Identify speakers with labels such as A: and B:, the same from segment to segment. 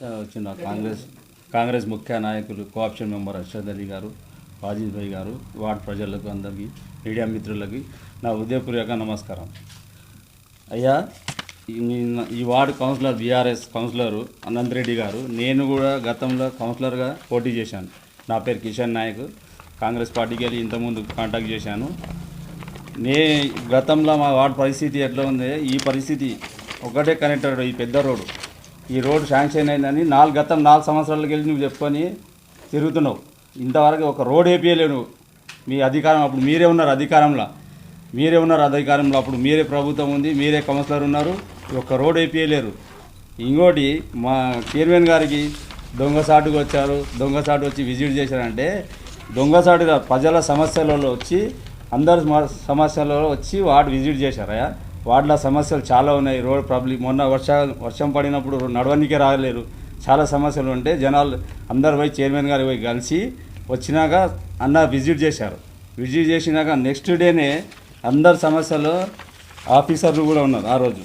A: వచ్చిన కాంగ్రెస్ కాంగ్రెస్ ముఖ్య నాయకులు కోఆప్షన్ మెంబర్ అర్షద్ అలీ గారు వాజీద్ భాయ్ గారు వార్డ్ ప్రజలకు అందరికీ మీడియా మిత్రులకి నా ఉదయపూర్వక నమస్కారం. అయ్యా ఈ ఈ ward councillor BRS councillor Anant Reddy గారు నేను కూడా గతంలో కౌన్సిలర్గా పోటీ చేశాను. నా పేరు కిషన్ నాయక్ కాంగ్రెస్ పార్టీకి వెళ్ళి ఇంతకుముందు కాంటాక్ట్ చేశాను. నే గతంలో మా వార్డు పరిస్థితి ఎట్లా ఉంది? ఈ పరిస్థితి ఒకటే కనెక్టెడ్ ఈ పెద్ద రోడ్డు. ఈ రోడ్డు శాంక్షన్ అయిందని నాలుగు గతం నాలుగు సంవత్సరాలకి వెళ్ళి నువ్వు చెప్పుకొని తిరుగుతున్నావు. ఇంతవరకు ఒక రోడ్ వేపియలేవు నువ్వు మీ అధికారం అప్పుడు మీరే ఉన్నారు అధికారంలో. మీరే ఉన్నారు అధికారంలో. అప్పుడు మీరే ప్రభుత్వం ఉంది మీరే కౌన్సిలర్ ఉన్నారు. ఒక రోడ్ వేపియలేరు ఇంకోటి మా చైర్మన్ గారికి దొంగసాటుకు వచ్చారు. దొంగసాటు వచ్చి విజిట్ చేశారంటే దొంగసాటుగా ప్రజల సమస్యలలో వచ్చి అందరి సమస్యలలో వచ్చి వాడు విజిట్ చేశారయ్యా. వార్డులో సమస్యలు చాలా ఉన్నాయి. రోడ్ ప్రాబ్లం మొన్న వర్ష వర్షం పడినప్పుడు నడవనికే రాలేరు చాలా సమస్యలు ఉంటే జనాలు అందరు పోయి చైర్మన్ గారు పోయి కలిసి వచ్చినాక అన్న విజిట్ చేశారు. విజిట్ చేసినాక నెక్స్ట్ డేనే అందరు సమస్యలు ఆఫీసర్లు కూడా ఉన్నారు ఆ రోజు.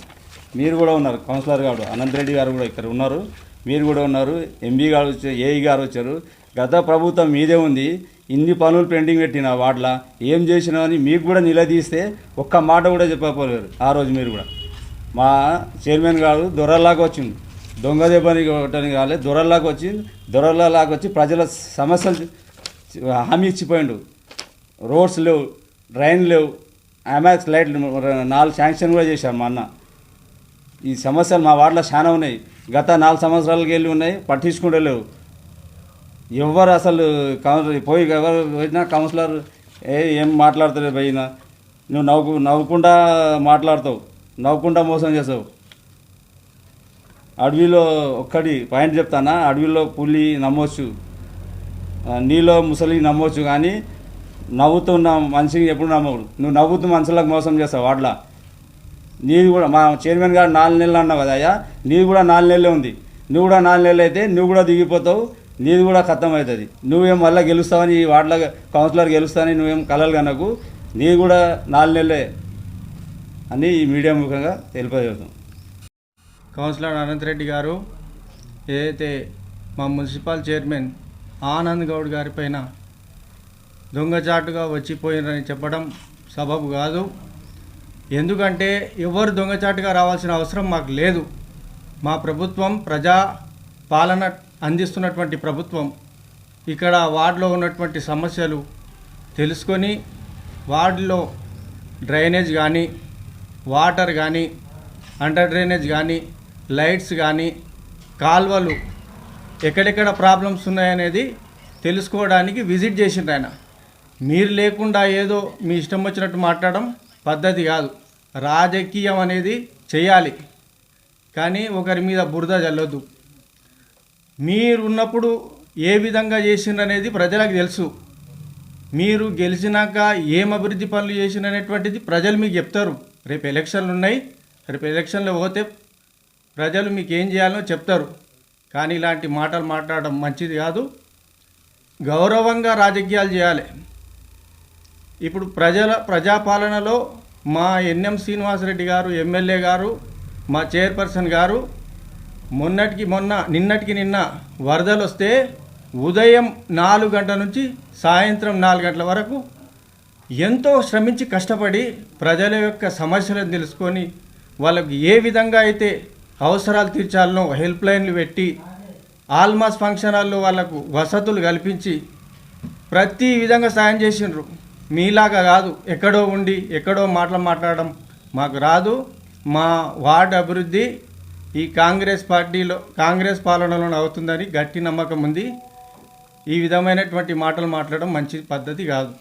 A: మీరు కూడా ఉన్నారు కౌన్సిలర్ గారు అనంత్ రెడ్డి గారు కూడా ఇక్కడ ఉన్నారు. మీరు కూడా ఉన్నారు ఎంబీ గారు వచ్చారు ఏఈ గారు వచ్చారు. గత ప్రభుత్వం మీదే ఉంది. ఇన్ని పనులు పెండింగ్ పెట్టిన వాటిలో ఏం చేసినా అని మీకు కూడా నిలదీస్తే ఒక్క మాట కూడా చెప్పకపోలేరు ఆ రోజు మీరు కూడా. మా చైర్మన్ గారు దొరల్లాగా వచ్చింది దొంగ దెబ్బని కొట్టడానికి కాలేదు దొరల్లాగా వచ్చింది దొరల్లాగా వచ్చి ప్రజల సమస్యలు హామీ ఇచ్చిపోయిండు. రోడ్స్ లేవు డ్రైన్ లేవు అమాక్స్ లైట్లు నాలుగు శాంక్షన్ కూడా చేశారు మా అన్న. ఈ సమస్యలు మా వార్డులో చాలా ఉన్నాయి. గత నాలుగు సంవత్సరాలకి వెళ్ళి ఉన్నాయి పట్టించుకుంటే లేవు ఎవరు అసలు కౌన్సిలర్ పోయి ఎవరు పోయినా కౌన్సిలర్ ఏ ఏం మాట్లాడతారు పోయినా నువ్వు నవ్వు నవ్వుకుండా మాట్లాడతావు నవ్వకుండా మోసం చేస్తావు. అడవిలో ఒక్కడి పాయింట్ చెప్తానా? అడవిలో పులి నమ్మొచ్చు నీలో ముసలి నమ్మొచ్చు కానీ నవ్వుతున్న మనిషిని ఎప్పుడు నమ్మకూడదు. నువ్వు నవ్వుతూ మనుషులకు మోసం చేస్తావు వాడ్లా నీది కూడా మా చైర్మన్ గారు నాలుగు నెలలు అన్నావు కదా అయ్యా నీది కూడా నాలుగు నెలలే ఉంది. నువ్వు కూడా నాలుగు నెలలు అయితే నువ్వు కూడా దిగిపోతావు నీది కూడా ఖతం అవుతుంది నువ్వేం మళ్ళీ గెలుస్తావని ఈ వార్డులో కౌన్సిలర్ గెలుస్తావని నువ్వేం కలలు కనకు. నీది కూడా నాలుగు నెలలే అని ఈ మీడియా ముఖంగా తెలియజేస్తాం
B: కౌన్సిలర్ అనంత్ రెడ్డి గారు ఏదైతే మా మున్సిపల్ చైర్మన్ ఆనంద్ గౌడ్ గారి పైన దొంగచాటుగా వచ్చిపోయినని చెప్పడం సబబు కాదు. ఎందుకంటే ఎవరు దొంగచాటుగా రావాల్సిన అవసరం మాకు లేదు. మా ప్రభుత్వం ప్రజా పాలన అందిస్తున్నటువంటి ప్రభుత్వం ఇక్కడ వార్డులో ఉన్నటువంటి సమస్యలు తెలుసుకొని వార్డులో డ్రైనేజ్ కానీ వాటర్ కానీ అండర్ డ్రైనేజ్ కానీ లైట్స్ కానీ కాల్వలు ఎక్కడెక్కడ ప్రాబ్లమ్స్ ఉన్నాయనేది తెలుసుకోవడానికి విజిట్ చేసిండు ఆయన. మీరు లేకుండా ఏదో మీ ఇష్టం వచ్చినట్టు మాట్లాడడం పద్ధతి కాదు. రాజకీయం అనేది చేయాలి. కానీ ఒకరి మీద బురద చల్లొద్దు మీరు ఉన్నప్పుడు ఏ విధంగా చేసిండ్రనేది ప్రజలకు తెలుసు. మీరు గెలిచినాక ఏం అభివృద్ధి పనులు చేసిండనేటువంటిది ప్రజలు మీకు చెప్తారు. రేపు ఎలక్షన్లు ఉన్నాయి. రేపు ఎలక్షన్లో పోతే ప్రజలు మీకు ఏం చేయాలో చెప్తారు. కానీ ఇలాంటి మాటలు మాట్లాడడం మంచిది కాదు. గౌరవంగా రాజకీయాలు చేయాలి. ఇప్పుడు ప్రజల ప్రజాపాలనలో మా ఎన్ఎం శ్రీనివాసరెడ్డి గారు ఎమ్మెల్యే గారు మా చైర్పర్సన్ గారు మొన్నటికి మొన్న నిన్నటికి నిన్న వరదలు వస్తే ఉదయం నాలుగు గంటల నుంచి సాయంత్రం నాలుగు గంటల వరకు ఎంతో శ్రమించి కష్టపడి ప్రజల యొక్క సమస్యలను తెలుసుకొని వాళ్ళకు ఏ విధంగా అయితే అవసరాలు తీర్చాలనో హెల్ప్ లైన్లు పెట్టి ఆల్మాస్ ఫంక్షన్ హాల్లో వాళ్ళకు వసతులు కల్పించి ప్రతి విధంగా సాయం చేసిండ్రు. మీలాగా కాదు ఎక్కడో ఉండి ఎక్కడో మాటలు మాట్లాడడం మాకు రాదు. మా వార్డు అభివృద్ధి ఈ కాంగ్రెస్ పార్టీలో కాంగ్రెస్ పాలనలో అవుతుందని గట్టి నమ్మకం ఉంది. ఈ విధమైనటువంటి మాటలు మాట్లాడడం మంచి పద్ధతి కాదు.